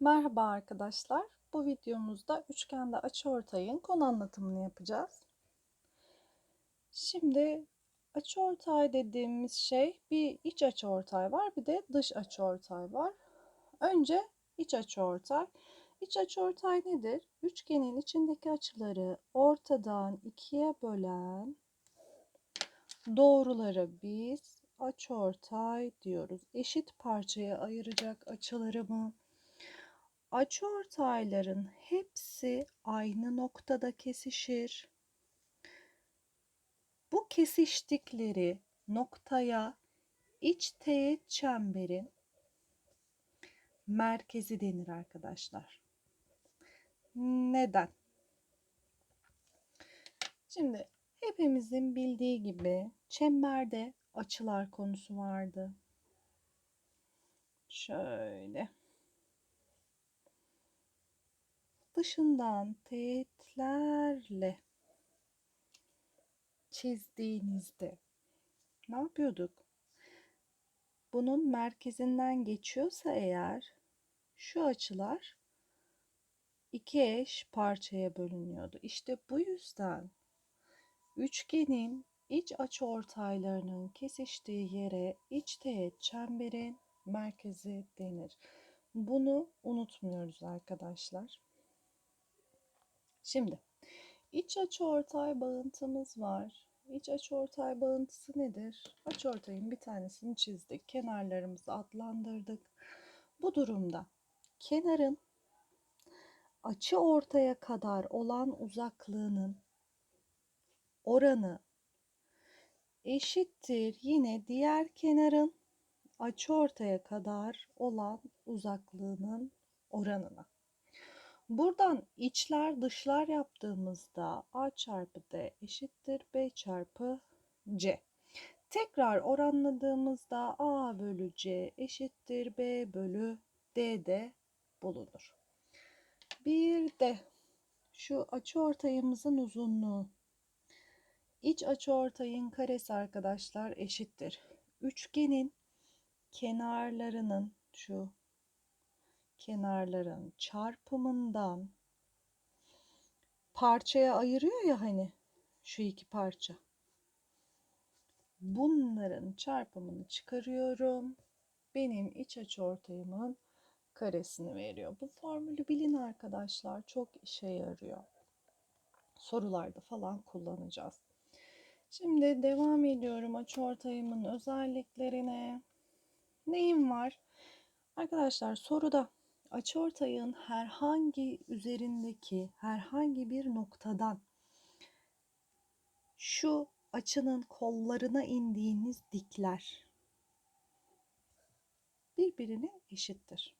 Merhaba arkadaşlar. Bu videomuzda üçgende açıortayın konu anlatımını yapacağız. Şimdi açıortay dediğimiz şey bir iç açıortay var, bir de dış açıortay var. Önce iç açıortay. İç açıortay nedir? Üçgenin içindeki açıları ortadan ikiye bölen doğruları biz açıortay diyoruz. Eşit parçaya ayıracak açılarımı Açıortayların hepsi aynı noktada kesişir. Bu kesiştikleri noktaya iç teğet çemberin merkezi denir arkadaşlar. Neden? Şimdi hepimizin bildiği gibi çemberde açılar konusu vardı. Şöyle. Dışından teğetlerle çizdiğinizde ne yapıyorduk? Bunun merkezinden geçiyorsa eğer şu açılar iki eş parçaya bölünüyordu. İşte bu yüzden üçgenin iç açı ortaylarının kesiştiği yere iç teğet çemberin merkezi denir. Bunu unutmuyoruz arkadaşlar. Şimdi iç açıortay bağıntımız var. İç açıortay bağıntısı nedir? Açıortayın bir tanesini çizdik. Kenarlarımızı adlandırdık. Bu durumda kenarın açı ortaya kadar olan uzaklığının oranı eşittir yine diğer kenarın açı ortaya kadar olan uzaklığının oranına. Buradan içler dışlar yaptığımızda A çarpı D eşittir B çarpı C. Tekrar oranladığımızda A bölü C eşittir B bölü D de bulunur. Bir de şu açıortayımızın uzunluğu. İç açıortayın karesi arkadaşlar eşittir. Üçgenin kenarlarının şu kenarların çarpımından parçaya ayırıyor ya hani şu iki parça. Bunların çarpımını çıkarıyorum. Benim iç açı ortayımın karesini veriyor. Bu formülü bilin arkadaşlar. Çok işe yarıyor. Sorularda falan kullanacağız. Şimdi devam ediyorum açıortayımın özelliklerine. Neyim var? Arkadaşlar soruda açıortayın herhangi üzerindeki herhangi bir noktadan şu açının kollarına indiğiniz dikler birbirine eşittir.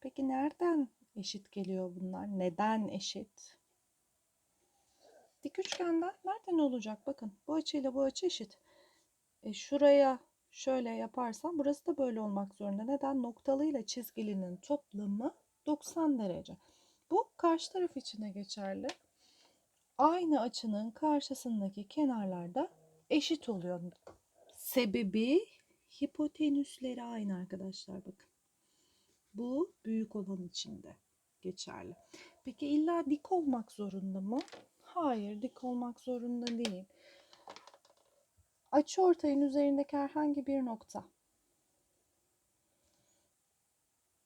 Peki nereden eşit geliyor bunlar? Neden eşit? Dik üçgenden nereden olacak? Bakın bu açıyla bu açı eşit. E şuraya şöyle yaparsam burası da böyle olmak zorunda. Neden? Noktalıyla çizgilinin toplamı 90 derece. Bu karşı taraf için de geçerli. Aynı açının karşısındaki kenarlarda eşit oluyor. Sebebi hipotenüsleri aynı arkadaşlar bakın. Bu büyük olan içinde geçerli. Peki illa dik olmak zorunda mı? Hayır dik olmak zorunda değil. Açı ortayın üzerindeki herhangi bir nokta.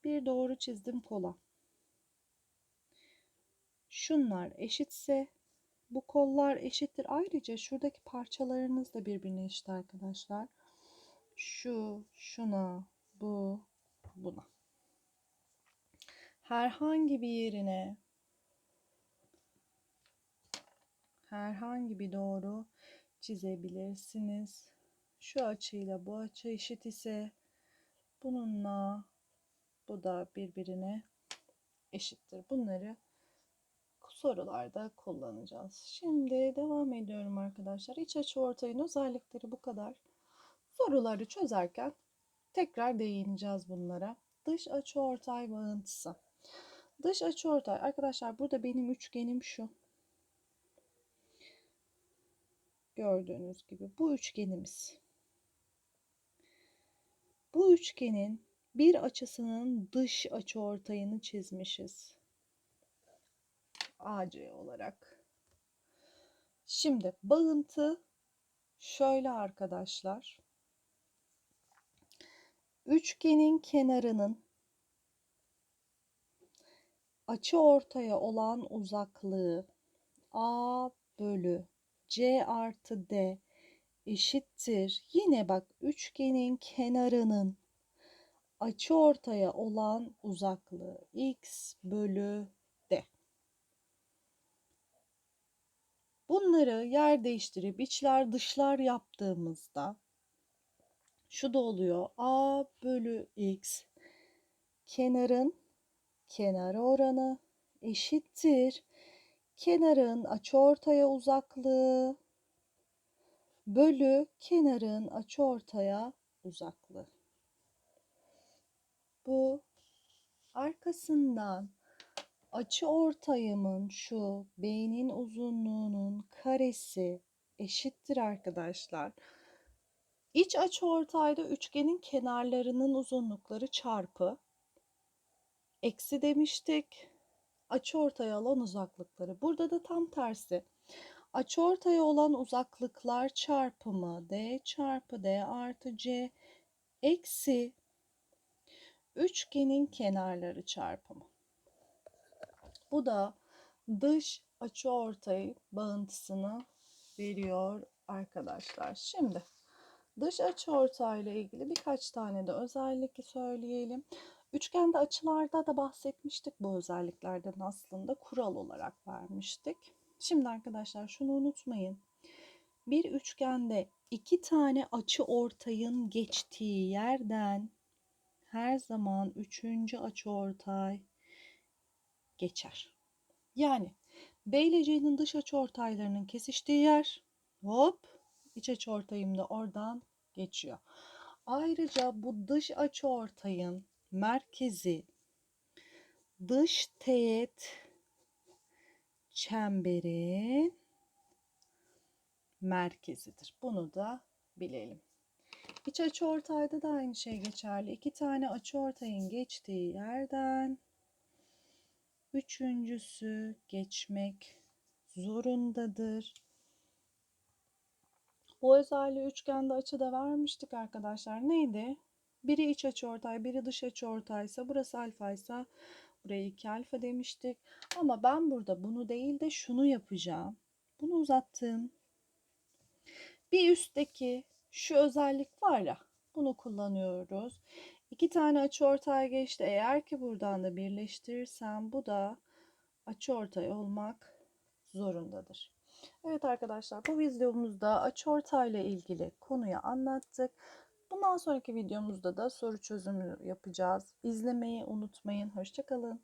Bir doğru çizdim kola. Şunlar eşitse bu kollar eşittir. Ayrıca şuradaki parçalarınız da birbirine eşit arkadaşlar. Şu, şuna, bu, buna. Herhangi bir yerine herhangi bir doğru çizebilirsiniz. Şu açıyla bu açı eşit ise bununla bu da birbirine eşittir. Bunları sorularda kullanacağız. Şimdi devam ediyorum arkadaşlar. İç açı ortayın özellikleri bu kadar. Soruları çözerken tekrar değineceğiz bunlara. Dış açı ortay bağıntısı. Dış açı ortay arkadaşlar burada benim üçgenim şu. Gördüğünüz gibi bu üçgenimiz. Bu üçgenin bir açısının dış açıortayını çizmişiz. AC olarak. Şimdi bağıntı şöyle arkadaşlar. Üçgenin kenarının açı ortaya olan uzaklığı A bölü C artı D eşittir. Yine bak üçgenin kenarının açı ortaya olan uzaklığı x bölü d. Bunları yer değiştirip içler dışlar yaptığımızda şu da oluyor. a bölü x kenarın kenar oranı eşittir. Kenarın açıortaya uzaklığı bölü kenarın açıortaya uzaklığı. Bu arkasından açı ortayımın şu beynin uzunluğunun karesi eşittir arkadaşlar. İç açı ortayda üçgenin kenarlarının uzunlukları çarpı eksi demiştik. Açı ortaya alan uzaklıkları. Burada da tam tersi. Açı ortaya olan uzaklıklar çarpımı d çarpı d artı c eksi üçgenin kenarları çarpımı. Bu da dış açıortay bağıntısını veriyor arkadaşlar. Şimdi dış açıortay ile ilgili birkaç tane de özellik söyleyelim. Üçgende açılarda da bahsetmiştik bu özelliklerden aslında kural olarak vermiştik. Şimdi arkadaşlar şunu unutmayın. Bir üçgende iki tane açı ortayın geçtiği yerden her zaman üçüncü açıortay geçer. Yani B ile C'nin dış açıortaylarının kesiştiği yer hop iç açıortayım da oradan geçiyor. Ayrıca bu dış açıortayın merkezi dış teğet çemberin merkezidir. Bunu da bilelim. İç açıortayda da aynı şey geçerli. İki tane açıortayın geçtiği yerden üçüncüsü geçmek zorundadır. Bu özelliği üçgende açıda vermiştik arkadaşlar. Neydi? Biri iç açıortay, biri dış açıortaysa burası alfa ise buraya 2 alfa demiştik. Ama ben burada bunu değil de şunu yapacağım. Bunu uzattım. Bir üstteki şu özellik var ya bunu kullanıyoruz. İki tane açıortay geçti. Eğer ki buradan da birleştirirsem bu da açıortay olmak zorundadır. Evet arkadaşlar bu videomuzda açıortay ile ilgili konuyu anlattık. Bundan sonraki videomuzda da soru çözümü yapacağız. İzlemeyi unutmayın. Hoşçakalın.